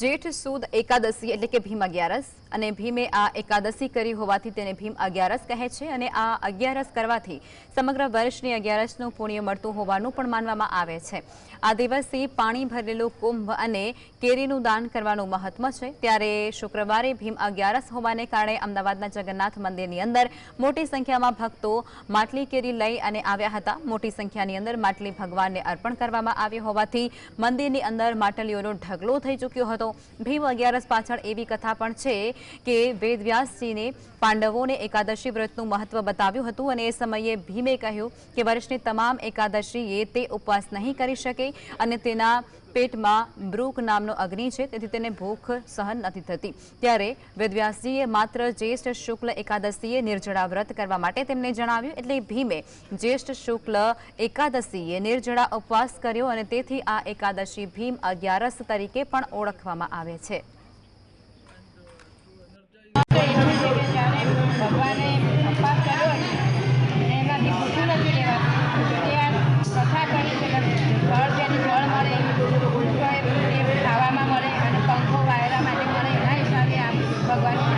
જેઠ સુદ એકાદશી એટલે કે ભીમ અગિયારસ અને ભીમે આ એકાદશી કરી હોવાથી તેને ભીમ અગિયારસ કહે છે અને આ અગિયારસ કરવાથી સમગ્ર વર્ષની અગિયારસનું પુણ્ય મળતું હોવાનું પણ માનવામાં આવે છે આ દિવસે પાણી ભરેલો કુંભ અને કેરીનું દાન કરવાનો મહત્વ છે ત્યારે શુક્રવારે ભીમ અગિયારસ હોવાને કારણે અમદાવાદના જગન્નાથ મંદિરની અંદર મોટી સંખ્યામાં ભક્તો માટલી કેરી લઈ અને આવ્યા હતા મોટી સંખ્યાની અંદર માટલી ભગવાનને અર્પણ કરવામાં આવ્યા હોવાથી મંદિરની અંદર માટલિયોનો ઢગલો થઈ ચૂક્યો તો ભીમ અગિયારસ પાછળ એવી કથા પણ છે કે વેદવ્યાસજીને પાંડવોને એકાદશી વ્રતનું મહત્વ બતાવ્યું હતું અને એ સમયે ભીમે કહ્યું કે વર્ષને તમામ એકાદશી એતે ઉપવાસ નહીં કરી શકે અને તેના પેટમાં મૃગ નામનો અગ્નિ છે તેથી તેને ભૂખ સહન ન થતી ત્યારે વેદવ્યાસજીએ માત્ર જેષ્ઠ શુક્લ એકાદશીય નિર્જળા વ્રત કરવા માટે તેમણે જણાવ્યું એટલે ભીમે જેષ્ઠ શુક્લ એકાદશીય નિર્જળા ઉપવાસ કર્યો અને તેથી આ એકાદશી ભીમ 11સ તરીકે પણ ઓળખવામાં આવે છે 乖乖。